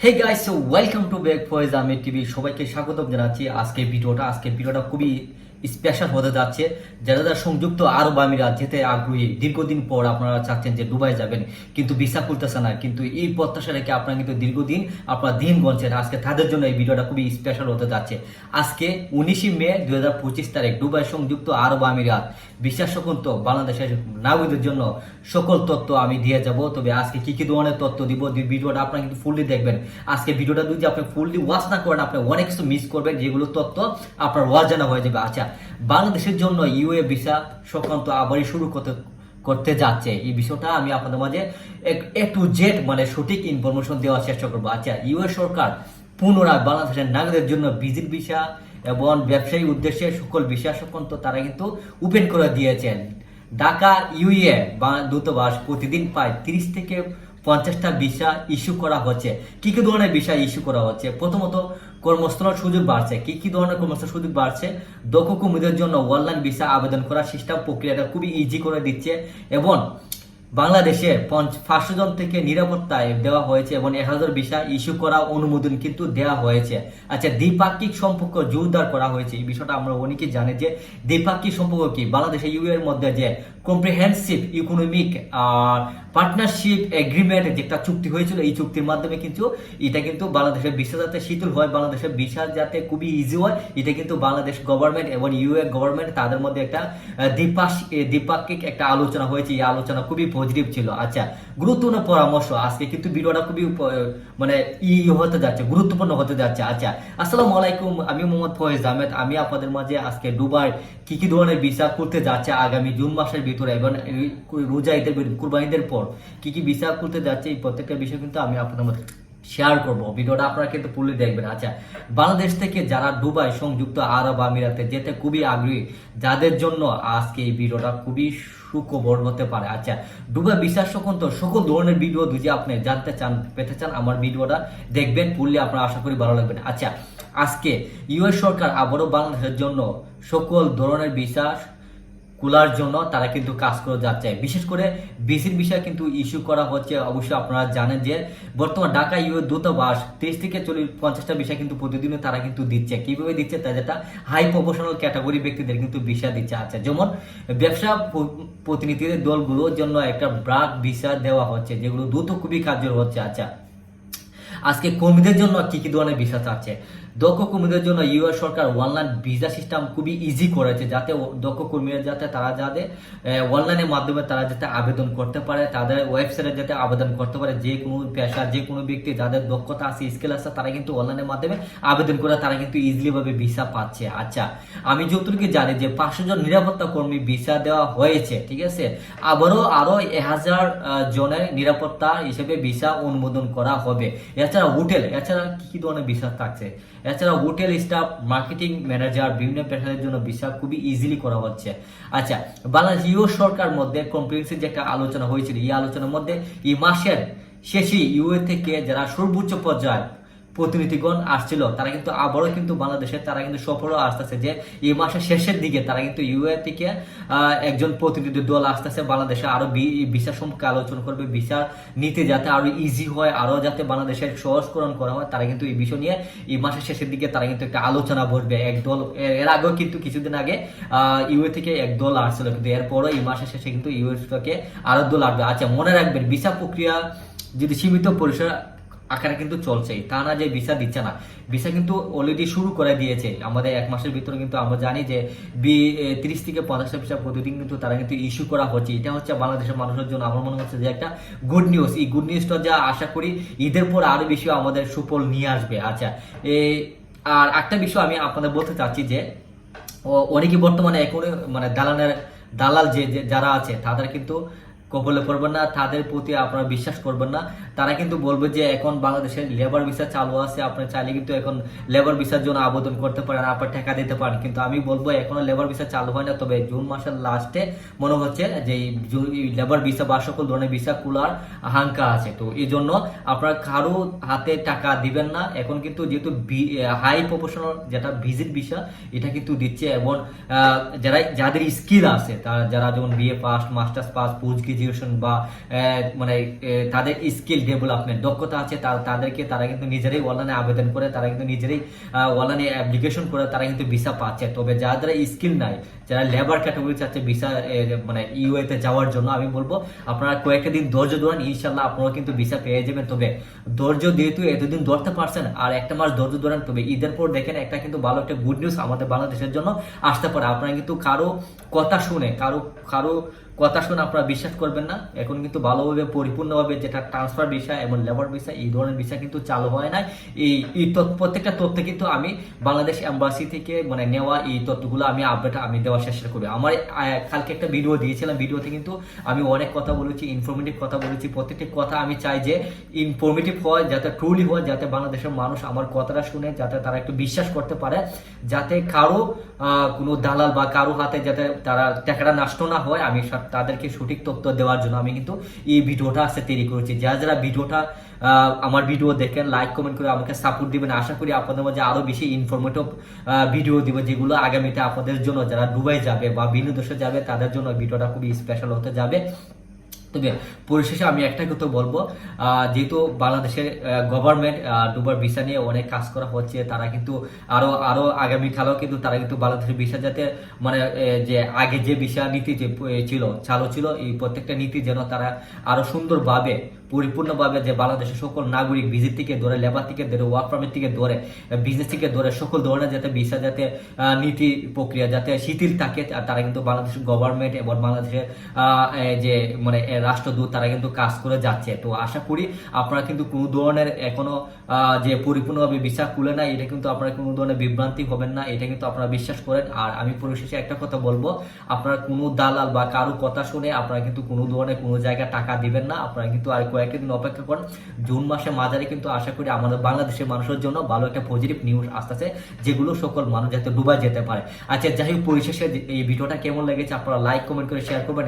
Hey guys welcome to back Foyez আমি TV সবাইকে স্বাগতম জানাচ্ছি। আজকের ভিডিওটা আজকে ভিডিওটা খুবই স্পেশাল হতে যাচ্ছে। যারা যারা সংযুক্ত আরব আমিরাত যেতে আগ্রহী, দীর্ঘদিন পর আপনারা চাচ্ছেন যে দুবাই যাবেন, কিন্তু ভিসা খুলতেছে না। কিন্তু এই প্রত্যাশা রেখে আপনারা কিন্তু দীর্ঘদিন আপনারা দিন গণছেন আজকে তাদের জন্য এই ভিডিওটা খুবই স্পেশাল হতে যাচ্ছে। আজকে উনিশে মে দু হাজার পঁচিশ তারিখ, দুবাই সংযুক্ত আরব আমিরাত। বিশ্বাস তো বাংলাদেশের নাগরিকদের জন্য সকল তথ্য আমি দিয়ে যাব। তবে আজকে কি কি ধরনের তথ্য দিব ভিডিওটা আপনারা কিন্তু ফুললি দেখবেন। আজকে ভিডিওটা যদি আপনি ফুললি ওয়াচ না করেন, আপনি অনেক কিছু মিস করবেন। যেগুলো তথ্য আপনার ওয়াচ জানা হয়ে যাবে। আচ্ছা বাংলাদেশের জন্য ইউএ ভিসা সংক্রান্ত আবারই শুরু করতে করতে যাচ্ছে। এই বিষয়টা আমি আপনাদের মাঝে এ টু জেড মানে সঠিক ইনফরমেশন দেওয়ার চেষ্টা করব। আচ্ছা ইউএস সরকার পুনরায় বাংলাদেশের নাগরিকদের জন্য ভিজিট ভিসা এবং ব্যবসায়ী উদ্দেশ্যে সকল ভিসা সংক্রান্ত তারা কিন্তু ওপেন করে দিয়েছেন। ঢাকা, ইউএ বা দূতাবাস প্রতিদিন প্রায় তিরিশ থেকে পঞ্চাশটা ভিসা ইস্যু করা হচ্ছে। কি কি ধরনের ভিসা ইস্যু করা হচ্ছে? প্রথমত কর্মস্থলের সুযোগ বাড়ছে। কি কি ধরনের কর্মস্থল সুযোগ বাড়ছে? দক্ষ কর্মীদের জন্য অনলাইন ভিসা আবেদন করার সিস্টেম প্রক্রিয়াটা খুবই ইজি করে দিচ্ছে এবং বাংলাদেশের পাঁচশো জন থেকে নিরাপত্তায় দেওয়া হয়েছে এবং এক হাজার ভিসা ইস্যু করা অনুমোদন কিন্তু দেওয়া হয়েছে। আচ্ছা দ্বিপাক্ষিক সম্পর্ক জোরদার করা হয়েছে। এই বিষয়টা আমরা অনেকেই জানি যে দ্বিপাক্ষিক সম্পর্ক কি? বাংলাদেশ ইউ এর মধ্যে যে কম্প্রিহেন্সিভ ইকোনমিক পার্টনারশিপ এগ্রিমেন্ট যেটা চুক্তি হয়েছিল, এই চুক্তির মাধ্যমে কিন্তু এটা কিন্তু বাংলাদেশের ভিসা যাতে শীতল হয়, বাংলাদেশের ভিসা যাতে খুবই ইজি হয়, এটা কিন্তু বাংলাদেশ গভর্নমেন্ট এবং ইউএ গভর্নমেন্ট তাদের মধ্যে একটা দ্বিপাক্ষিক একটা আলোচনা হয়েছে। এই আলোচনা খুবই পজিটিভ ছিল। আচ্ছা গুরুত্বপূর্ণ পরামর্শ। আজকে কিন্তু ভিডিওটা খুবই মানে ই হতে যাচ্ছে, গুরুত্বপূর্ণ হতে যাচ্ছে। আচ্ছা আসসালাম আলাইকুম, আমি মোহাম্মদ ফয়েজ আহমেদ। আমি আপনাদের মাঝে আজকে দুবার কি কি ধরনের বিচার করতে যাচ্ছে আগামী জুন মাসের ভিতরে এবং রোজা ঈদের, কুরবানিদের পর কি কি বিচার করতে যাচ্ছে এই প্রত্যেকটা বিষয় কিন্তু আমি আপনাদের মধ্যে শেয়ার করব। ভিডিওটা আপনারা কিন্তু পুরো দেখবেন। আচ্ছা বাংলাদেশ থেকে যারা দুবাই সংযুক্ত আরব আমিরাতে যেতে খুবই আগ্রহী, যাদের জন্য আজকে এই ভিডিওটা খুবই সুখবর হতে পারে। আচ্ছা দুবাই বিশ্বাস সংক্রান্ত সকল ধরনের ভিডিও আপনি জানতে চান, পেতে চান, আমার ভিডিওটা দেখবেন পুরলে আপনারা আশা করি ভালো লাগবেন আচ্ছা আজকে ইউএস সরকার আবারও বাংলাদেশের জন্য সকল ধরনের বিশ্বাস কুলার জন্য তারা কিন্তু কাজ করে যাচ্ছে। বিশেষ করে বিসির বিষয় কিন্তু ইস্যু করা হচ্ছে। অবশ্যই আপনারা জানেন যে বর্তমান ঢাকা ইউ দূতাবাস তেইশ থেকে চল্লিশ পঞ্চাশটা বিষয় কিন্তু প্রতিদিনও তারা কিন্তু দিচ্ছে। কীভাবে দিচ্ছে তা যেটা হাই প্রফেশনাল ক্যাটাগরি ব্যক্তিদের কিন্তু ভিসা দিচ্ছে। আছে যেমন ব্যবসা প্রতিনিধিদের দলগুলোর জন্য একটা ব্রাক ভিসা দেওয়া হচ্ছে, যেগুলো দ্রুত খুবই কার্যকর হচ্ছে। আচ্ছা আজকে কর্মীদের জন্য কি কি ধরনের ভিসা চাচ্ছে দক্ষ কর্মীদের জন্য ইউএস সরকার অনলাইন ভিসা সিস্টেম খুবই ইজি করেছে যাতে দক্ষ কর্মীরা যাতে তারা যাতে অনলাইনের মাধ্যমে তারা যাতে আবেদন করতে পারে, তাদের ওয়েবসাইটে যাতে আবেদন করতে পারে। যে কোনো পেশা, যে কোনো ব্যক্তি যাদের দক্ষতা আছে স্কিল আছে, তারা কিন্তু অনলাইনের মাধ্যমে আবেদন করে তারা কিন্তু ইজিলিভাবে ভিসা পাচ্ছে। আচ্ছা আমি যতটুকু জানি যে পাঁচশো জন নিরাপত্তা কর্মী ভিসা দেওয়া হয়েছে, ঠিক আছে? আবারও আরও এক হাজার জনের নিরাপত্তা হিসেবে ভিসা অনুমোদন করা হবে। এছাড়া হোটেল, এছাড়া কি কি ধরনের ভিসা থাকছে? এছাড়া হোটেল স্টাফ, মার্কেটিং ম্যানেজার, বিভিন্ন পেশাদের জন্য ভিসা খুবই ইজিলি করা হচ্ছে। আচ্ছা বাংলাদেশ ইউ সরকার মধ্যে কম্প্রিহেন্সিভ যে একটা আলোচনা হয়েছিল, এই আলোচনার মধ্যে এই মাসের শেষে ইউএ থেকে যারা সর্বোচ্চ পর্যায়ে প্রতিনিধিগণ আসছিল। তারা কিন্তু আবারও কিন্তু বাংলাদেশে, তারা কিন্তু সফলও আসতেছে যে এই মাসের শেষের দিকে তারা কিন্তু ইউএ থেকে একজন প্রতিনিধি দল আসতেছে বাংলাদেশে। আরও ভিসা সম্পর্কে আলোচনা করবে ভিসা নিতে যাতে আরও ইজি হয়, আরও যাতে বাংলাদেশের সহজকরণ করা হয়, তারা কিন্তু এই বিষয় নিয়ে এই মাসের শেষের দিকে তারা কিন্তু একটা আলোচনা বসবে। এক দল, এর আগেও কিন্তু কিছুদিন আগে ইউএ থেকে এক দল আসছিল। কিন্তু এরপরও এই মাসের শেষে কিন্তু ইউএ থেকে আরও দল আসবে। আচ্ছা মনে রাখবেন ভিসা প্রক্রিয়া যদি সীমিত পরিসর আকারে কিন্তু চলছেই তা না যে ভিসা দিচ্ছে না। ভিসা কিন্তু অলরেডি শুরু করে দিয়েছে। আমাদের এক মাসের ভিতরে কিন্তু আমরা জানি যে বি তিরিশ থেকে পঞ্চাশটা ভিসা প্রতিদিন কিন্তু তারা কিন্তু ইস্যু করা হচ্ছে। এটা হচ্ছে বাংলাদেশের মানুষের জন্য আমার মনে হচ্ছে যে একটা গুড নিউজ এই গুড নিউজটা যা আশা করি ঈদের পর আরও বেশি আমাদের সুফল নিয়ে আসবে। আচ্ছা আর একটা বিষয় আমি আপনাদের বলতে চাচ্ছি যে অনেকে বর্তমানে এখন মানে দালানের, দালাল যে, যারা আছে, তাদের কিন্তু কবলে পড়বেন না, তাদের প্রতি আপনারা বিশ্বাস করবেন না। তারা কিন্তু বলবে যে এখন বাংলাদেশের লেবার ভিসা চালু আছে আপনি চাইলে কিন্তু এখন লেবার ভিসার জন্য আবেদন করতে পারেন, আপনার টাকা দিতে পারেন। কিন্তু আমি বলব, এখনও লেবার ভিসা চালু হয় না, তবে জুন মাসের লাস্টে মনে হচ্ছে যে লেবার ভিসা বা সকল ধরনের ভিসা কুলার হাঙ্কা আছে। তো এই জন্য আপনার কারও হাতে টাকা দিবেন না। এখন কিন্তু যেহেতু হাই প্রফেশনাল যেটা ভিজিট ভিসা এটা কিন্তু দিচ্ছে। এবং যারা যাদের স্কিল আছে, তারা, যারা যেমন BA pass masters pass post graduation বা মানে তাদের স্কিল ডেভেলপমেন্ট দক্ষতা আছে তাদেরকে তারা কিন্তু নিজেরাই অনলাইনে আবেদন করে, তারা কিন্তু নিজেরাই অনলাইনে অ্যাপ্লিকেশন করে, তারা কিন্তু ভিসা পাচ্ছে। তবে যারা স্কিল নাই, যারা লেবার ক্যাটাগরি চাচ্ছে ভিসা মানে ইউএতে যাওয়ার জন্য, আমি বলব, আপনারা কয়েকটা দিন ধৈর্য ধরেন ইনশাল্লাহ আপনারা কিন্তু ভিসা পেয়ে যাবেন। তবে ধৈর্য যেহেতু এতদিন ধরতে পারছেন, আর একটা মাস ধৈর্য ধরেন, তবে ঈদের পর দেখেন একটা কিন্তু ভালো একটা গুড নিউজ আমাদের বাংলাদেশের জন্য আসতে পারে। আপনারা কিন্তু কারও কথা শুনে, কারও কারও কথা শুনে আপনারা বিশ্বাস করবেন না। এখন কিন্তু ভালোভাবে, পরিপূর্ণভাবে যেটা ট্রান্সফার ভিসা এবং লেবার ভিসা এই ধরনের ভিসা কিন্তু চালু হয় না এই এই প্রত্যেকটা তথ্য কিন্তু আমি বাংলাদেশ এম্বাসি থেকে মানে নেওয়া এই তথ্যগুলো আমি আপডেট আমি দেওয়ার চেষ্টা করি আমার কালকে একটা ভিডিও দিয়েছিলাম। ভিডিওতে কিন্তু আমি অনেক কথা বলেছি ইনফরমেটিভ কথা বলেছি। প্রত্যেকটি কথা আমি চাই যে ইনফরমেটিভ হয়, যাতে ট্রুলি হয়, যাতে বাংলাদেশের মানুষ আমার কথাটা শুনে, যাতে তারা একটু বিশ্বাস করতে পারে, যাতে কারও কোনো দালাল বা কারও হাতে যাতে তারা টাকাটা নষ্ট না হয়, আমি তাদেরকে সঠিক তথ্য দেওয়ার জন্য আমি কিন্তু এই ভিডিওটা আসতে তৈরি করেছি। যারা যারা ভিডিওটা আমার ভিডিও দেখেন লাইক কমেন্ট করে আমাকে সাপোর্ট দিবেন, আশা করি আপনাদের মধ্যে আরও বেশি ইনফরমেটিভ ভিডিও দিব, যেগুলো আগামীতে আপনাদের জন্য, যারা দুবাই যাবে বা ভিন্ন দেশে যাবে, তাদের জন্য ভিডিওটা খুবই স্পেশাল হতে যাবে। তবে পরিশেষে আমি একটা কথা বলব যেহেতু বাংলাদেশের গভর্নমেন্ট ডুবার ভিসা নিয়ে অনেক কাজ করা হচ্ছে, তারা কিন্তু আরও আরও খেলাও কিন্তু তারা কিন্তু বাংলাদেশের ভিসা যাতে মানে যে আগে যে ভিসা নীতি যে ছিল, চালু ছিল, এই প্রত্যেকটা নীতি যেন তারা আরও সুন্দরভাবে পরিপূর্ণভাবে যে বাংলাদেশের সকল নাগরিক ভিজিট থেকে ধরে লেবার থেকে ধরে ওয়ার্ক পারমিট থেকে ধরে বিজনেস থেকে ধরে সকল ধরনের যাতে ভিসা যাতে নীতি প্রক্রিয়া, যাতে শিথিল থাকে তারা কিন্তু বাংলাদেশের গভর্নমেন্ট এবং বাংলাদেশের যে মানে রাষ্ট্রদূত, তারা কিন্তু কাজ করে যাচ্ছে। তো আশা করি আপনারা কিন্তু কোনো ধরনের এখনও যে পরিপূর্ণভাবে ভিসা খুলে না এটা কিন্তু আপনারা কোনো ধরনের বিভ্রান্তি হবেন না, এটা কিন্তু আপনারা বিশ্বাস করেন। আর আমি পরিশেষে একটা কথা বলব, আপনারা কোনো দালাল বা কারও কথা শুনে আপনারা কিন্তু কোনো ধরনের কোনো জায়গায় টাকা দিবেন না, আপনারা কিন্তু আর কয়েকটা দিন অপেক্ষা করেন। জুন মাসে মাঝারে কিন্তু আশা করি আমাদের বাংলাদেশের মানুষের জন্য ভালো একটা পজিটিভ নিউজ আসতেছে, যেগুলো সকল মানুষ যাতে ডুবাই যেতে পারে। আচ্ছা যাই হোক, পরিশেষে এই ভিডিওটা কেমন লেগেছে আপনারা লাইক কমেন্ট করে শেয়ার করবেন।